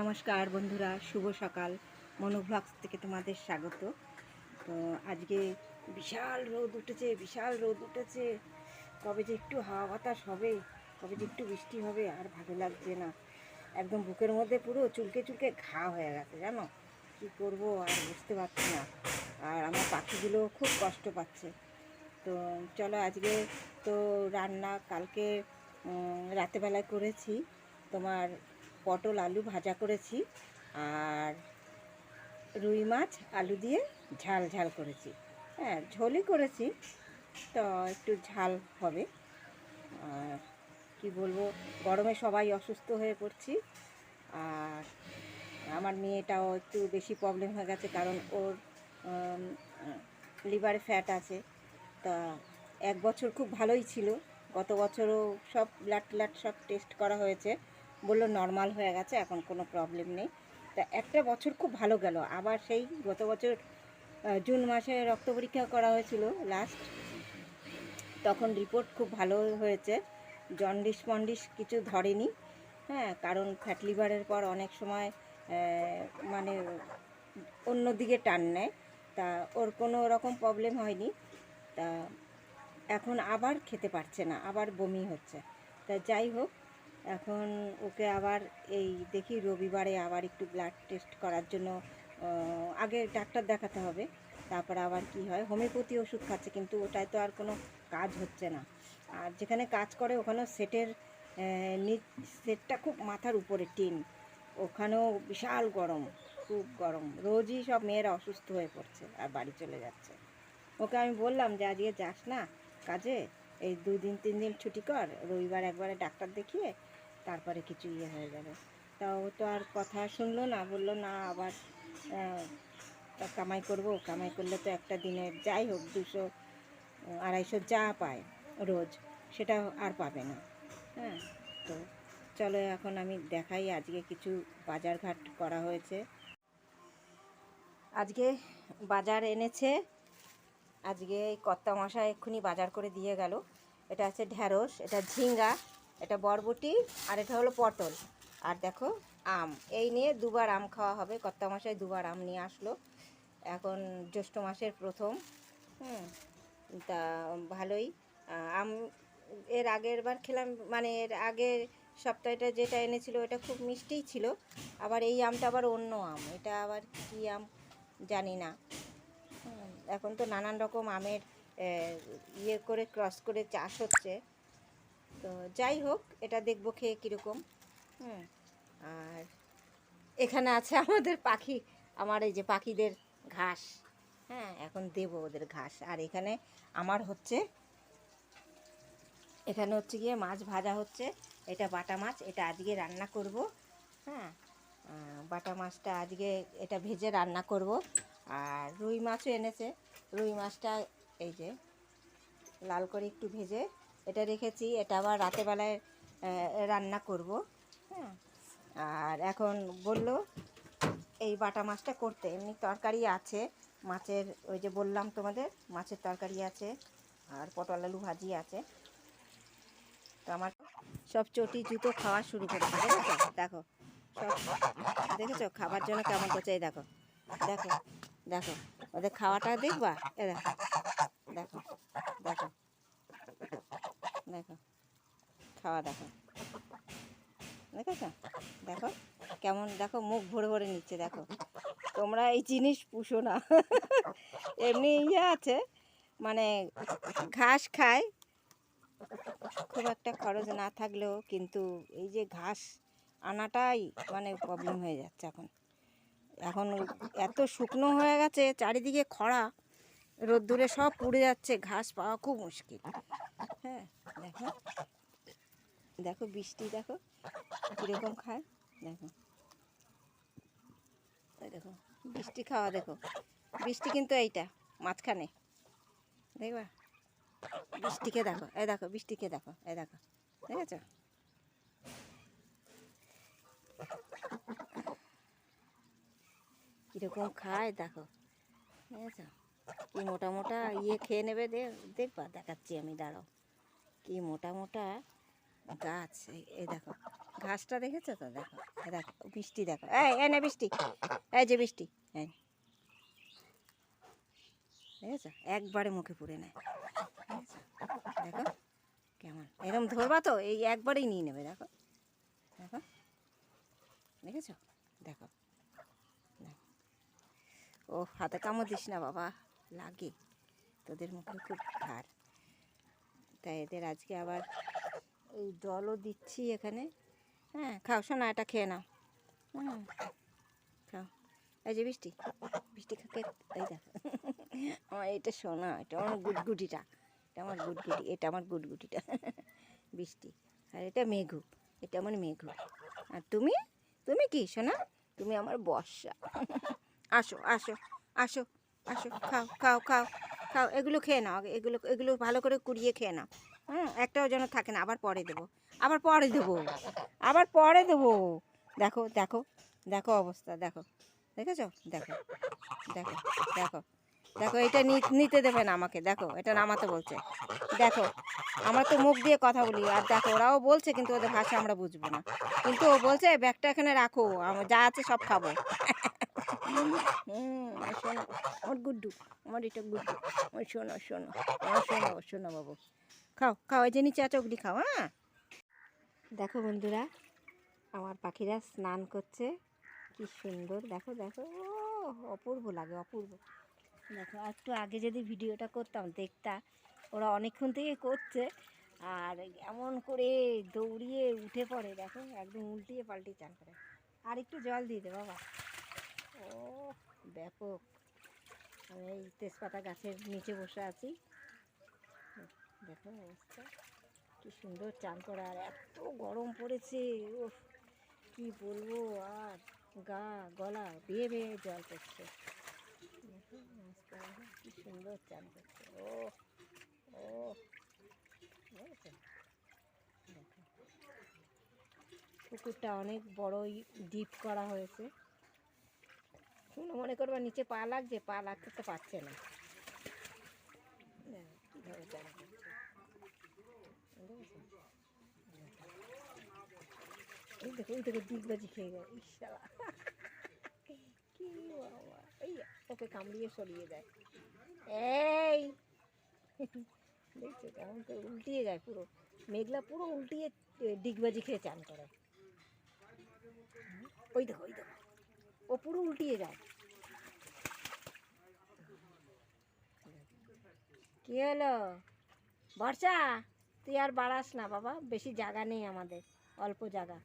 নমস্কার বন্ধুরা, শুভ সকাল। মনোভ্লগস থেকে তোমাদের স্বাগত। তো আজকে বিশাল রোদ উঠেছে, বিশাল রোদ উঠেছে। কবে যে একটু হাওয়া বাতাস হবে, কবে যে একটু বৃষ্টি হবে, আর ভালো লাগছে না। একদম বুকের মধ্যে পুরো চুলকে চুলকে ঘা হয়ে গেছে, জানো? কি করব আর বুঝতে পারছি না। আর আমার পাখিগুলো খুব কষ্ট পাচ্ছে। তো চলো আজকে তো রান্না কালকে রাতেবেলায় করেছি। তোমার পটল আলু ভাজা করেছি আর রুই মাছ আলু দিয়ে ঝাল ঝাল করেছি। হ্যাঁ ঝোলই করেছি, তো একটু ঝাল হবে। আর কি বলব, গরমে সবাই অসুস্থ হয়ে পড়ছি। আর আমার মেয়েটাও একটু বেশি প্রবলেম হয়ে গেছে কারণ ওর লিভারে ফ্যাট আছে। তা এক বছর খুব ভালোই ছিল। গত বছরও সব ব্লাড ট্লাড সব টেস্ট করা হয়েছে। বলল নর্মাল হয়ে গেছে, এখন কোনো প্রবলেম নেই। তা একটা বছর খুব ভালো গেল। আবার সেই গত বছর জুন মাসে রক্ত পরীক্ষা করা হয়েছিল লাস্ট তখন রিপোর্ট খুব ভালো হয়েছে। জন্ডিস মন্ডিস কিছু ধরেনি। হ্যাঁ কারণ ফ্যাট লিভারের পর অনেক সময় মানে অন্যদিকে টান নেয়। তা ওর কোনো রকম প্রবলেম হয়নি। তা এখন আবার খেতে পারছে না, আবার বমি হচ্ছে। তা যাই হোক এখন ওকে আবার এই দেখি রবিবারে আবার একটু ব্লাড টেস্ট করার জন্য আগে ডাক্তার দেখাতে হবে, তারপর আবার কি হয়, হোমিওপ্যাথি ওষুধ খাচ্ছে, কিন্তু ওটায় তো আর কোনো কাজ হচ্ছে না। আর যেখানে কাজ করে ওখানেও সেটের নিচ সেটটা খুব মাথার উপরে টিন, ওখানেও বিশাল গরম, খুব গরম, রোজই সব মেয়েরা অসুস্থ হয়ে পড়ছে আর বাড়ি চলে যাচ্ছে। ওকে আমি বললাম যে, আজকে যাস না কাজে, এই দুই দিন, তিন দিন ছুটি কর, রবিবার একবারে ডাক্তার দেখিয়ে তারপরে কিছু ইয়ে হয়ে যাবে। তা ও তো আর কথা শুনলো না, বলল, না, আবার কামাই করব। কামাই করলে তো একটা দিনে যাই হোক, দুশো, আড়াইশো যা পায় রোজ, সেটা আর পাবে না। হ্যাঁ তো চলো এখন আমি দেখাই আজকে কিছু বাজারঘাট করা হয়েছে। আজকে বাজার এনেছে, আজকে কর্তা মশাই এক্ষুনি বাজার করে দিয়ে গেল। এটা আছে ঢ্যাঁড়স, এটা ঝিঙ্গা এটা বরবটি আর এটা হলো পটল। আর দেখো, আম। এই নিয়ে দুবার আম খাওয়া হবে। কর্তা মশাই দুবার আম নিয়ে আসলো। এখন জ্যৈষ্ঠ মাসের প্রথম। হুম, তা ভালোই। আম এর আগের বার খেলাম মানে এর আগের সপ্তাহটা যেটা এনেছিল ওটা খুব মিষ্টিই ছিল। আবার এই আমটা আবার অন্য আম। এটা আবার কী আম জানি না। এখন তো নানান রকম আমের ইয়ে করে, ক্রস করে চাষ হচ্ছে। তো যাই হোক এটা দেখব খেয়ে কীরকম। হুম। আর এখানে আছে আমাদের পাখি আমার এই যে পাখিদের ঘাস। হ্যাঁ এখন দেবো ওদের ঘাস। আর এখানে আমার হচ্ছে এখানে হচ্ছে গিয়ে মাছ ভাজা হচ্ছে। এটা বাটা মাছ এটা আজকে রান্না করব। হ্যাঁ বাটা মাছটা আজকে এটা ভেজে রান্না করব। আর রুই মাছও এনেছে। রুই মাছটা এই যে লাল করে একটু ভেজে এটা রেখেছি, এটা আবার রাতেবেলায় রান্না করব হ্যাঁ। আর এখন বলল এই বাটা মাছটা করতে, এমনি তরকারি আছে, মাছের ওই যে বললাম তোমাদের, মাছের তরকারি আছে, আর পটল আলু ভাজি আছে। তো আমার সব চটি জুতো খাওয়া শুরু করেছে দেখেছ? দেখো, সব দেখেছ? খাবার জন্য কেমন করছে, এই দেখো দেখো দেখো, ওদের খাওয়াটা দেখবা? এ দেখো দেখো দেখো। দেখো, খাওয়া দেখো। দেখেছ? দেখো, কেমন দেখো, মুখ ভরে ভরে নিচ্ছে, দেখো। তোমরা এই জিনিস পুষো না। এমনি ইয়ে আছে মানে ঘাস খায়। খুব একটা খরচ না থাকলেও, কিন্তু এই যে ঘাস আনাটাই মানে প্রবলেম হয়ে যাচ্ছে এখন। এখন এত শুকনো হয়ে গেছে, চারিদিকে খরা, রোদ্দুরে সব পুড়ে যাচ্ছে, ঘাস পাওয়া খুব মুশকিল। হ্যাঁ দেখো। দেখো বৃষ্টি, দেখো। কীরকম খায়, দেখো। দেখো, বৃষ্টি খাওয়া, দেখো। বৃষ্টি কিন্তু এইটা, মাঝখানে। দেখবা? বৃষ্টিকে দেখো এ দেখো, বৃষ্টিকে দেখো এ দেখো। দেখেছ? কীরকম খায়, দেখো। দেখেছ? কি মোটা মোটা ইয়ে খেয়ে নেবে দেখবা, দেখাচ্ছি আমি, দাঁড়াও। কি মোটা মোটা গাছ, এই- দেখো, ঘাসটা দেখেছ তো? দেখো দেখো, বৃষ্টি দেখো। এই এই না বৃষ্টি, এই যে বৃষ্টি, এই। দেখেছ? একবারে মুখে পুড়ে নেয়। দেখো, কেমন। এরম ধরবা তো, এই একবারেই নিয়ে নেবে, দেখো। দেখো, দেখেছ? দেখো দেখো। ও হাতে কামড় দিস না, বাবা। লাগে। তোদের মুখে খুব ভার তাই এদের আজকে আবার এই জলও দিচ্ছি এখানে। হ্যাঁ খাও, শোনা, এটা খেয়ে নাও। খাও। এই যে বৃষ্টি বৃষ্টি খাকে এই দেখো। আমার এটা সোনা এটা আমার গুটগুটিটা। এটা আমার গুটগুটি, এটা আমার গুটগুটিটা। বৃষ্টি, আর এটা মেঘু, এটা আমার মেঘু। আর তুমি? তুমি কি সোনা তুমি আমার বর্ষা। আসো আসো আসো। আসো, খাও খাও খাও খাও, এগুলো খেয়ে নাও এগুলো এগুলো ভালো করে কুড়িয়ে খেয়ে নাও। হুম, একটাও যেন থাকে না, আবার পরে দেবো, আবার পরে দেবো, আবার পরে দেবো। দেখো দেখো দেখো অবস্থা, দেখো, দেখেছ? দেখো দেখো দেখো দেখো, এটা নিতে দেবে না আমাকে, দেখো, এটা নামাতে বলছে। দেখো, আমরা তো মুখ দিয়ে কথা বলি, আর দেখো, ওরাও বলছে, কিন্তু ওদের ভাষা আমরা বুঝব না। কিন্তু ও বলছে ব্যাগটা এখানে রাখো যা আছে সব খাব। হুম শোনো আমার গুড্ডু আমার এটা গুড্ডু আমার শোনো শোনো আমার শোনো শোনো বাবু। খাও খাও এই যে নিচে ওগুলি খাও হ্যাঁ? দেখো বন্ধুরা আমার পাখিরা স্নান করছে। কি সুন্দর দেখো দেখো ও অপূর্ব লাগে অপূর্ব। দেখো আর একটু আগে যদি ভিডিওটা করতাম দেখতা ওরা অনেকক্ষণ থেকে করছে আর এমন করে দৌড়িয়ে উঠে পড়ে দেখো একদম উল্টিয়ে পাল্টিয়ে চান করে। আর একটু জল দিয়ে দে বাবা। ও ব্যাপক। আমি এই তেজপাতা গাছের নিচে বসে আছি। দেখো অবস্থা। কি সুন্দর চান করা। আর এত গরম পড়েছে। ও কি বলব আর? গা, গলা বেয়ে বেয়ে জল পড়ছে। কি সুন্দর চান করছে। ও ও পুকুরটা অনেক বড়ই ডিপ করা হয়েছে। শুনে মনে করবা নিচে পা লাগছে, পা লাগতে তো পারছে না। এই দেখো এই দেখো, ডিগবাজি খেয়ে গেল। কি বাবা। এই ওকে কামড়িয়ে সরিয়ে দেয়। এই। দেখছ কেমন করে উল্টিয়ে যায় পুরো। মেঘলা পুরো উল্টিয়ে ডিগবাজি খেয়ে চান করে। ওই দেখো ওই দেখো। ও উল্টিয়ে যায় কি হলো? বর্ষা, তুই আর বাড়াস না বাবা, বেশি জায়গা নেই আমাদের, অল্প জায়গা।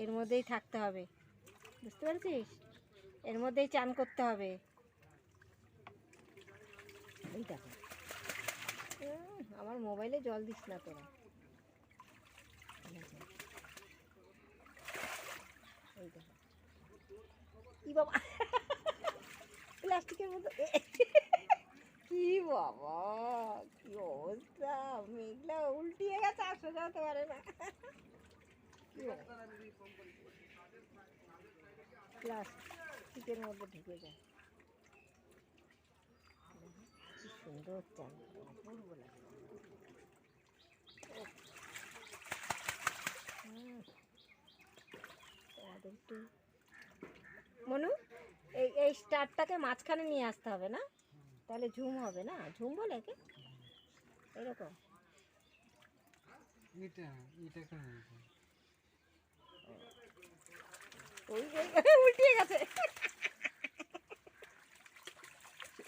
এর মধ্যেই থাকতে হবে। বুঝতে পারছিস? এর মধ্যেই চান করতে হবে। এই দেখো। আমার মোবাইলে জল দিস না তোরা। এই দেখো। ই বাবা? প্লাস্টিকের মতো কি বাবা? কি অবস্থা? মেঘলা উল্টিয়ে গেছে, আর সোজা হতে পারে না। প্লাস্টিকের মধ্যে ঢুকে যায়। কি সুন্দর চান অপূর্ব লাগে মনু এই এই স্টারটাকে মাঝখানে নিয়ে আসতে হবে না? তাহলে ঝুম হবে না? ঝুম বলে একে এরকম। এটা এটা এটা? ওই ওই- উল্টিয়ে গেছে।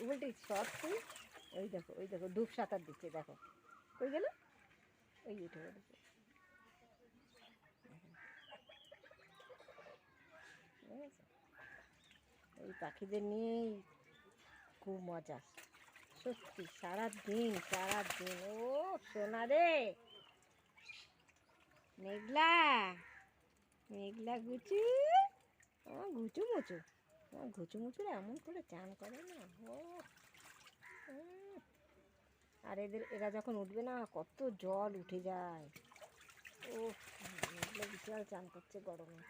উল্টে শর্ট তুই ওই দেখো ওই দেখো ডুব সাঁতার দিচ্ছে দেখো। কই গেল? ওই উঠে পড়েছে এই পাখিদের নিয়েই খুব মজা। সত্যি, সারাদিন সারাদিন। ও, সোনা রে! মেঘলা মেঘলা গুচু। আমার ঘুচু মুচু। আমার ঘুচু মুচুরা এমন করে চান করে না। ও। আর এদের, এরা যখন উঠবে না, কত জল উঠে যায়। ও, মেঘলা বিশাল চান করছে গরমে।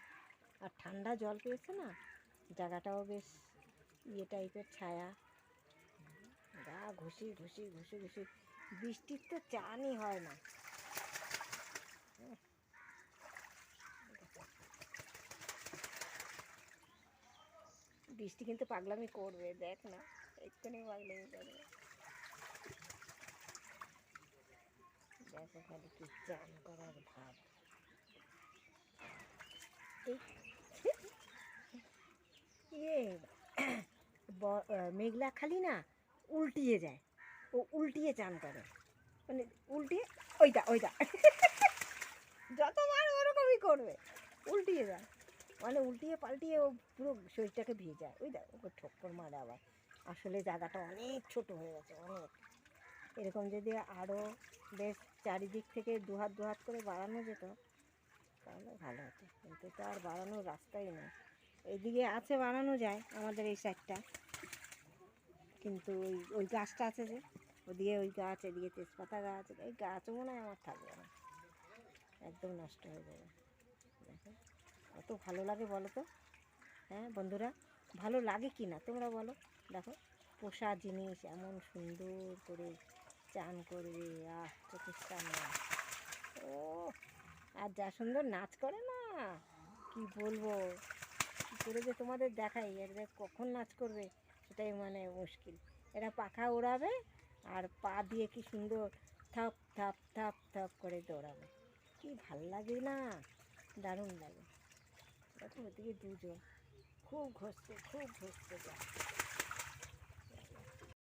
আর ঠান্ডা জল পেয়েছে না? জায়গাটাও বেশ ইয়ে টাইপের ছায়া। গা ঘুষি ঘুষি ঘুষি ঘুষি। বৃষ্টির তো চানই হয় না। বৃষ্টি কিন্তু পাগলামি করবে, দেখ না। এক্ষুনি পাগলামি করবে। দেখো খালি কি চান করার ভাব। এই ইয়ে মেঘলা খালি না উল্টিয়ে যায়। ও উল্টিয়ে চান করে। মানে উল্টিয়ে, ওইটা ওইটা। যতবার ওরকমই করবে, উল্টিয়ে যায়। মানে উল্টিয়ে পাল্টিয়ে ও পুরো শরীরটাকে ভেজায় ওই দেখ, ওকে ঠক্কর মারে আবার। আসলে জায়গাটা অনেক ছোট হয়ে গেছে, অনেক। এরকম যদি আরও বেশ চারিদিক থেকে দুহাত দুহাত করে বাড়ানো যেত, তাহলে ভালো হতো। কিন্তু তো আর বাড়ানোর রাস্তাই নেই। এইদিকে আছে, বানানো যায় আমাদের এই সাইডটা কিন্তু ওই ওই গাছটা আছে যে, ওদিকে ওই গাছ, এদিকে তেজপাতা গাছ এই গাছও মনে হয় আমার থাকবে না। একদম নষ্ট হয়ে যাবে। দেখো ভালো লাগে বলো তো। হ্যাঁ বন্ধুরা, ভালো লাগে কি না তোমরা বলো। দেখো, পোষা জিনিস এমন সুন্দর করে চান করবে আহ, চোখের সামনে। ও, আর যা সুন্দর নাচ করে না, কি বলব? করে যে তোমাদের দেখাই, এরা কখন নাচ করবে সেটাই মানে মুশকিল। এরা পাখা ওড়াবে আর পা দিয়ে কি সুন্দর থাপ থাপ থাপ থাপ করে দৌড়াবে। কি ভালো লাগে না? দারুণ লাগে। দেখো ওদিকে দুজন। খুব ঘষছে খুব ঘষছে। যা